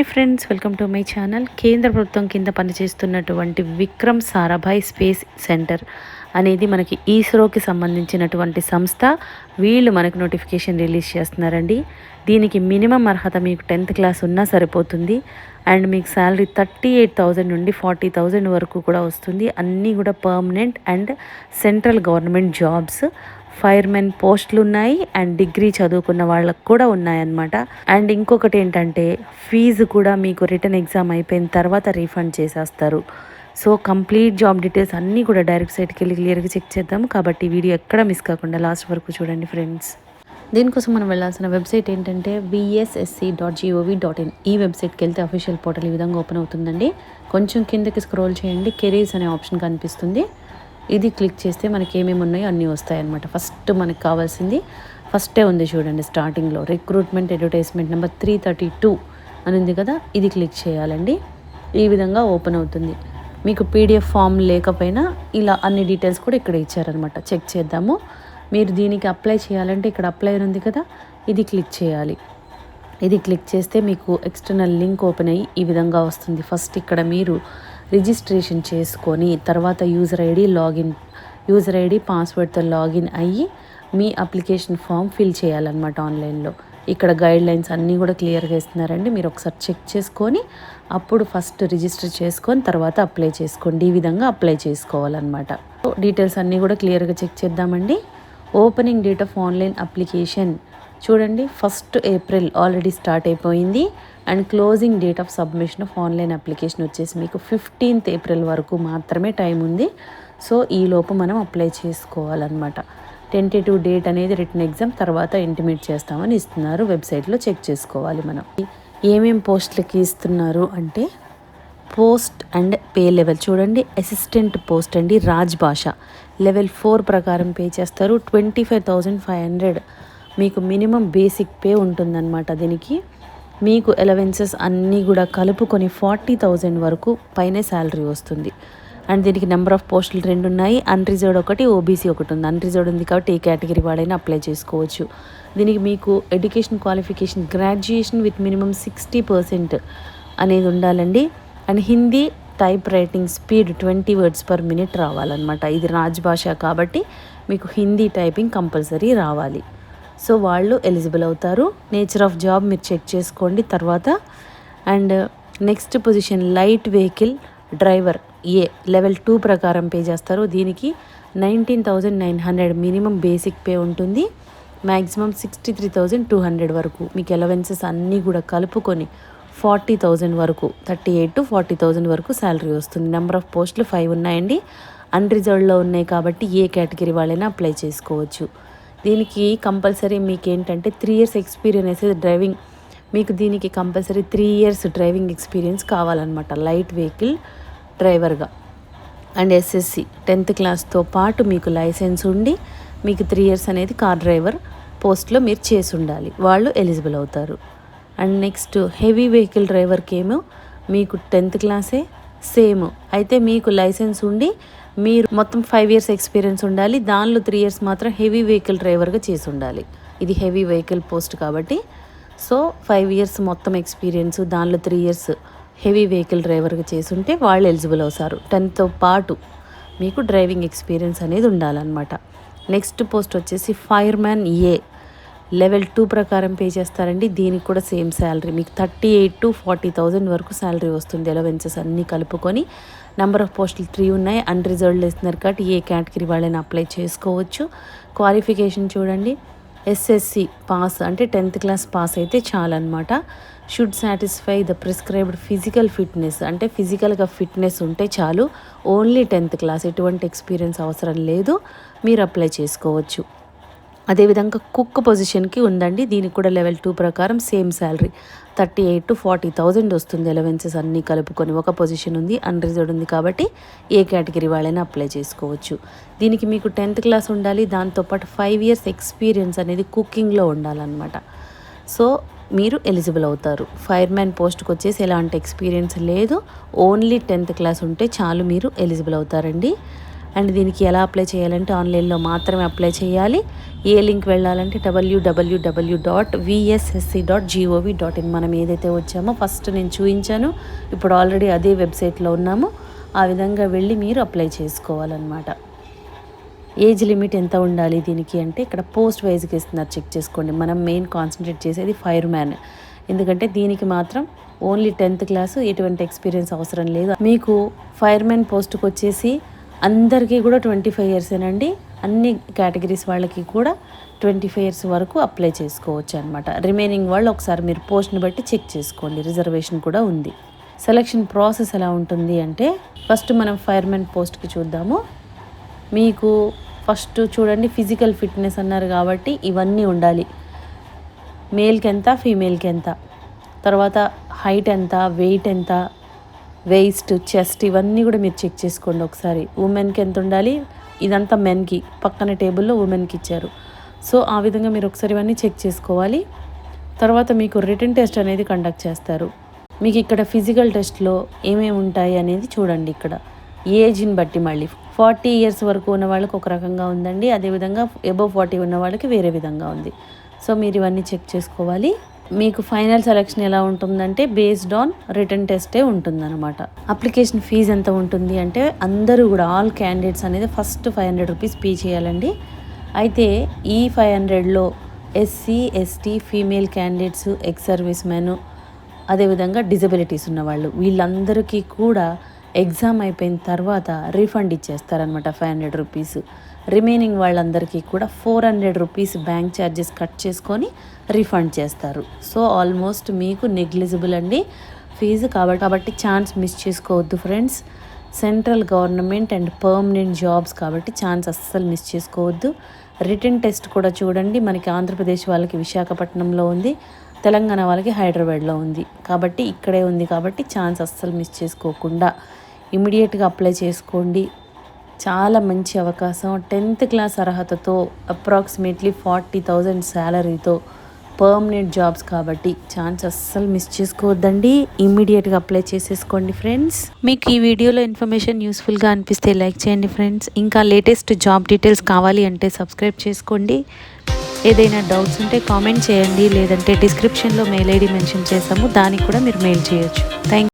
Hi friends welcome to my channel. కేంద్ర ప్రభుత్వం కింద పనిచేస్తున్నటువంటి విక్రమ్ సారాభాయ్ స్పేస్ సెంటర్ అనేది మనకి ఈస్రోకి సంబంధించినటువంటి సంస్థ. వీళ్ళు మనకు నోటిఫికేషన్ రిలీజ్ చేస్తున్నారండి. దీనికి మినిమం అర్హత మీకు టెన్త్ క్లాస్ ఉన్నా సరిపోతుంది. అండ్ మీకు శాలరీ థర్టీ ఎయిట్ థౌజండ్ నుండి ఫార్టీ థౌజండ్ వరకు కూడా వస్తుంది. అన్నీ కూడా permanent and central government jobs. Firemen పోస్టులు ఉన్నాయి అండ్ డిగ్రీ చదువుకున్న వాళ్ళకు కూడా ఉన్నాయన్నమాట. అండ్ ఇంకొకటి ఏంటంటే ఫీజు కూడా మీకు రిటర్న్ ఎగ్జామ్ అయిపోయిన తర్వాత రీఫండ్ చేసేస్తారు. సో కంప్లీట్ జాబ్ డీటెయిల్స్ అన్నీ కూడా డైరెక్ట్ సైట్కి వెళ్ళి క్లియర్గా చెక్ చేద్దాం. కాబట్టి వీడియో ఎక్కడ మిస్ కాకుండా లాస్ట్ వరకు చూడండి ఫ్రెండ్స్. దీనికోసం మనం వెళ్ళాల్సిన వెబ్సైట్ ఏంటంటే VSSC dot GOV dot in ఈ వెబ్సైట్కి వెళ్తే అఫీషియల్ పోర్టల్ ఈ విధంగా ఓపెన్ అవుతుందండి. కొంచెం కిందకి స్క్రోల్ చేయండి. కెరీర్స్ అనే ఆప్షన్ కనిపిస్తుంది. ఇది క్లిక్ చేస్తే మనకి ఏమేమి ఉన్నాయో అన్నీ వస్తాయన్నమాట. ఫస్ట్ మనకు కావాల్సింది ఫస్టే ఉంది చూడండి స్టార్టింగ్లో recruitment advertisement number three thirty two అని ఉంది కదా ఇది క్లిక్ చేయాలండి. ఈ విధంగా ఓపెన్ అవుతుంది. మీకు పీడిఎఫ్ ఫామ్ లేకపోయినా ఇలా అన్ని డీటెయిల్స్ కూడా ఇక్కడ ఇచ్చారనమాట చెక్ చేద్దాము. మీరు దీనికి అప్లై చేయాలంటే ఇక్కడ అప్లై ఉంది కదా ఇది క్లిక్ చేయాలి. ఇది క్లిక్ చేస్తే మీకు ఎక్స్టర్నల్ లింక్ ఓపెన్ అయ్యి ఈ విధంగా వస్తుంది. ఫస్ట్ ఇక్కడ మీరు రిజిస్ట్రేషన్ చేసుకొని తర్వాత user ID login user ID పాస్వర్డ్తో login అయ్యి మీ అప్లికేషన్ ఫామ్ ఫిల్ చేయాలన్నమాట ఆన్లైన్లో ఇక్కడ గైడ్ లైన్స్ అన్నీ కూడా క్లియర్గా ఇస్తున్నారండి. మీరు ఒకసారి చెక్ చేసుకొని అప్పుడు ఫస్ట్ రిజిస్టర్ చేసుకొని తర్వాత అప్లై చేసుకోండి. ఈ విధంగా అప్లై చేసుకోవాలన్నమాట. డీటెయిల్స్ అన్నీ కూడా క్లియర్గా చెక్ చేద్దామండి. Opening date of online application చూడండి ఫస్ట్ ఏప్రిల్ ఆల్రెడీ స్టార్ట్ అయిపోయింది. And closing date of submission of online application వచ్చేసి మీకు ఫిఫ్టీన్త్ ఏప్రిల్ వరకు మాత్రమే టైం ఉంది. సో ఈ లోపు మనం అప్లై చేసుకోవాలన్నమాట. టెంటేటివ్ డేట్ అనేది రిటర్న్ ఎగ్జామ్ తర్వాత ఇంటిమేట్ చేస్తామని ఇస్తున్నారు. వెబ్సైట్లో చెక్ చేసుకోవాలి మనం. ఏమేం పోస్టులకి ఇస్తున్నారు అంటే పోస్ట్ అండ్ పే లెవెల్ చూడండి అసిస్టెంట్ పోస్ట్ అండి రాజ్ భాష. లెవెల్ ఫోర్ ప్రకారం పే చేస్తారు. Twenty five thousand five hundred మీకు మినిమం బేసిక్ పే ఉంటుందన్నమాట దీనికి. మీకు ఎలవెన్సెస్ అన్నీ కూడా కలుపుకొని ఫార్టీ థౌజండ్ వరకు పైనే శాలరీ వస్తుంది. అండ్ దీనికి నెంబర్ ఆఫ్ పోస్టులు రెండు ఉన్నాయి. అన్రిజర్వ్డ్ ఒకటి ఓబీసీ ఒకటి ఉంది. అన్రిజర్వ్డ్ ఉంది కాబట్టి ఏ కేటగిరీ వాడైనా అప్లై చేసుకోవచ్చు. దీనికి మీకు education qualification graduation with minimum sixty percent అనేది ఉండాలండి. And Hindi type writing speed twenty words per minute రావాలన్నమాట. ఇది రాజ్భాష కాబట్టి మీకు హిందీ టైపింగ్ కంపల్సరీ రావాలి. సో వాళ్ళు ఎలిజిబుల్ అవుతారు. నేచర్ ఆఫ్ జాబ్ మీరు చెక్ చేసుకోండి తర్వాత. And next position light vehicle driver a level two ప్రకారం పే చేస్తారు. దీనికి nineteen thousand nine hundred minimum basic pay ఉంటుంది. Maximum sixty three thousand two hundred వరకు. మీకు ఎలవెన్సెస్ అన్నీ కూడా కలుపుకొని ఫార్టీ థౌజండ్ వరకు thirty eight to forty thousand వరకు శాలరీ వస్తుంది. నెంబర్ ఆఫ్ పోస్టులు ఫైవ్ ఉన్నాయండి. అన్రిజర్వ్డ్లో ఉన్నాయి కాబట్టి ఏ కేటగిరీ వాళ్ళైనా అప్లై చేసుకోవచ్చు. దీనికి కంపల్సరీ మీకు ఏంటంటే త్రీ ఇయర్స్ ఎక్స్పీరియన్స్ డ్రైవింగ్ మీకు దీనికి compulsory three years driving experience కావాలన్నమాట లైట్ వెహికల్ డ్రైవర్గా అండ్ ఎస్ఎస్సి టెన్త్ క్లాస్తో పాటు మీకు లైసెన్స్ ఉండి మీకు త్రీ ఇయర్స్ అనేది కార్ డ్రైవర్ పోస్ట్లో మీరు చేసి ఉండాలి. వాళ్ళు ఎలిజిబుల్ అవుతారు. అండ్ నెక్స్ట్ హెవీ వెహికల్ డ్రైవర్కి ఏమో మీకు టెన్త్ క్లాసే సేమ్ అయితే మీకు లైసెన్స్ ఉండి మీరు మొత్తం ఫైవ్ ఇయర్స్ ఎక్స్పీరియన్స్ ఉండాలి. దానిలో త్రీ ఇయర్స్ మాత్రం హెవీ వెహికల్ డ్రైవర్గా చేసి ఉండాలి. ఇది హెవీ వెహికల్ పోస్ట్ కాబట్టి. సో ఫైవ్ ఇయర్స్ మొత్తం ఎక్స్పీరియన్స్ దానిలో త్రీ ఇయర్స్ హెవీ వెహికల్ డ్రైవర్గా చేసి ఉంటే వాళ్ళు ఎలిజిబుల్ అవుతారు. టెన్త్తో పాటు మీకు డ్రైవింగ్ ఎక్స్పీరియన్స్ అనేది ఉండాలన్నమాట. నెక్స్ట్ పోస్ట్ వచ్చేసి fireman a level two ప్రకారం పే చేస్తారండి. దీనికి కూడా సేమ్ శాలరీ మీకు thirty eight to forty thousand వరకు శాలరీ వస్తుంది ఎలవెన్సెస్ అన్నీ కలుపుకొని. నెంబర్ ఆఫ్ పోస్టులు త్రీ ఉన్నాయి. అన్రిజర్వ్డ్ ఇస్తున్నారు కాబట్టి ఏ కేటగిరీ వాళ్ళని అప్లై చేసుకోవచ్చు. క్వాలిఫికేషన్ చూడండి. ఎస్ఎస్సి పాస్ అంటే టెన్త్ క్లాస్ పాస్ అయితే చాలన్నమాట. Should satisfy the prescribed physical fitness అంటే ఫిజికల్గా ఫిట్నెస్ ఉంటే చాలు. ఓన్లీ టెన్త్ క్లాస్ ఎటువంటి ఎక్స్పీరియన్స్ అవసరం లేదు. మీరు అప్లై చేసుకోవచ్చు. అదేవిధంగా కుక్ పొజిషన్కి ఉందండి. దీనికి కూడా లెవెల్ టూ ప్రకారం same salary thirty eight to forty thousand వస్తుంది ఎలవెన్సెస్ అన్నీ కలుపుకొని. ఒక పొజిషన్ ఉంది అన్రిజర్వ్డ్ ఉంది కాబట్టి ఏ కేటగిరీ వాళ్ళైనా అప్లై చేసుకోవచ్చు. దీనికి మీకు టెన్త్ క్లాస్ ఉండాలి. దాంతోపాటు ఫైవ్ ఇయర్స్ ఎక్స్పీరియన్స్ అనేది కుకింగ్లో ఉండాలన్నమాట. సో మీరు ఎలిజిబుల్ అవుతారు. ఫైర్ మ్యాన్ పోస్ట్కి వచ్చేసి ఎలాంటి ఎక్స్పీరియన్స్ లేదు. ఓన్లీ టెన్త్ క్లాస్ ఉంటే చాలు మీరు ఎలిజిబుల్ అవుతారండి. అండ్ దీనికి ఎలా అప్లై చేయాలంటే ఆన్లైన్లో మాత్రమే అప్లై చేయాలి. ఏ లింక్ వెళ్ళాలంటే WWW dot VSSC dot GOV dot in మనం ఏదైతే వచ్చామో ఫస్ట్ నేను చూపించాను. ఇప్పుడు ఆల్రెడీ అదే వెబ్సైట్లో ఉన్నాము. ఆ విధంగా వెళ్ళి మీరు అప్లై చేసుకోవాలన్నమాట. ఏజ్ లిమిట్ ఎంత ఉండాలి దీనికి అంటే ఇక్కడ పోస్ట్ వైజ్కి ఇస్తున్నారు చెక్ చేసుకోండి. మనం మెయిన్ కాన్సన్ట్రేట్ చేసేది ఫైర్ మ్యాన్ ఎందుకంటే దీనికి మాత్రం ఓన్లీ టెన్త్ క్లాసు ఎటువంటి ఎక్స్పీరియన్స్ అవసరం లేదు. మీకు ఫైర్ మ్యాన్ పోస్ట్కి వచ్చేసి అందరికీ కూడా ట్వంటీ ఫైవ్ ఇయర్సేనండి అన్ని కేటగిరీస్ వాళ్ళకి కూడా ట్వంటీ ఫైవ్ ఇయర్స్ వరకు అప్లై చేసుకోవచ్చు అనమాట రిమైనింగ్ వాళ్ళు ఒకసారి మీరు పోస్ట్ని బట్టి చెక్ చేసుకోండి. రిజర్వేషన్ కూడా ఉంది. సెలక్షన్ ప్రాసెస్ ఎలా ఉంటుంది అంటే ఫస్ట్ మనం ఫైర్మెన్ పోస్ట్కి చూద్దాము. మీకు ఫస్ట్ చూడండి ఫిజికల్ ఫిట్నెస్ అన్నారు కాబట్టి ఇవన్నీ ఉండాలి. మేల్కి ఎంత ఫీమేల్కి ఎంత తర్వాత హైట్ ఎంత వెయిట్ ఎంత? వేస్ట్ చెస్ట్ ఇవన్నీ కూడా మీరు చెక్ చేసుకోండి ఒకసారి. ఉమెన్కి ఎంత ఉండాలి? ఇదంతా మెన్కి పక్కన టేబుల్లో ఉమెన్కి ఇచ్చారు. సో ఆ విధంగా మీరు ఒకసారి ఇవన్నీ చెక్ చేసుకోవాలి. తర్వాత మీకు రిటర్న్ టెస్ట్ అనేది కండక్ట్ చేస్తారు. మీకు ఇక్కడ ఫిజికల్ టెస్ట్లో ఏమేమి ఉంటాయి అనేది చూడండి ఇక్కడ. ఏజ్ని బట్టి మళ్ళీ. ఫార్టీ ఇయర్స్ వరకు ఉన్న వాళ్ళకి ఒక రకంగా ఉందండి. అదేవిధంగా ఎబో ఫార్టీ ఉన్న వాళ్ళకి వేరే విధంగా ఉంది. సో మీరు ఇవన్నీ చెక్ చేసుకోవాలి. మీకు ఫైనల్ సెలెక్షన్ ఎలా ఉంటుందంటే బేస్డ్ ఆన్ రిటర్న్ టెస్టే ఉంటుందన్నమాట. అప్లికేషన్ ఫీజు ఎంత ఉంటుంది అంటే అందరూ కూడా ఆల్ క్యాండిడేట్స్ అనేది first five hundred rupees pay చేయాలండి. అయితే ఈ ఫైవ్ హండ్రెడ్లో SC ST female candidates ex service men అదేవిధంగా డిజబిలిటీస్ ఉన్నవాళ్ళు వీళ్ళందరికీ కూడా ఎగ్జామ్ అయిపోయిన తర్వాత రీఫండ్ ఇచ్చేస్తారనమాట ఫైవ్ హండ్రెడ్ రూపీస్. రిమైనింగ్ వాళ్ళందరికీ కూడా four hundred rupees bank charges cut చేసుకొని రీఫండ్ చేస్తారు. సో ఆల్మోస్ట్ మీకు నెగ్లిజిబుల్ అండి. ఫీజు కాబట్టి కాబట్టి ఛాన్స్ మిస్ చేసుకోవద్దు friends. Central government and permanent jobs కాబట్టి ఛాన్స్ అస్సలు మిస్ చేసుకోవద్దు. రిటర్న్ టెస్ట్ కూడా చూడండి. మనకి ఆంధ్రప్రదేశ్ వాళ్ళకి విశాఖపట్నంలో ఉంది. తెలంగాణ వాళ్ళకి హైదరాబాద్లో ఉంది. కాబట్టి ఇక్కడే ఉంది కాబట్టి ఛాన్స్ అస్సలు మిస్ చేసుకోకుండా ఇమీడియట్గా అప్లై చేసుకోండి. చాలా మంచి అవకాశం. టెన్త్ క్లాస్ అర్హతతో అప్రాక్సిమేట్లీ ఫార్టీ థౌజండ్ శాలరీతో పర్మనెంట్ జాబ్స్ కాబట్టి ఛాన్స్ అస్సలు మిస్ చేసుకోవద్దండి. ఇమ్మీడియట్గా అప్లై చేసేసుకోండి ఫ్రెండ్స్. మీకు ఈ వీడియోలో ఇన్ఫర్మేషన్ యూస్ఫుల్గా అనిపిస్తే లైక్ చేయండి ఫ్రెండ్స్. ఇంకా లేటెస్ట్ జాబ్ డీటెయిల్స్ కావాలి అంటే సబ్స్క్రైబ్ చేసుకోండి. ఏదైనా డౌట్స్ ఉంటే కామెంట్ చేయండి. లేదంటే డిస్క్రిప్షన్లో మెయిల్ ఐడి మెన్షన్ చేసాము దానికి కూడా మీరు మెయిల్ చేయొచ్చు. థ్యాంక్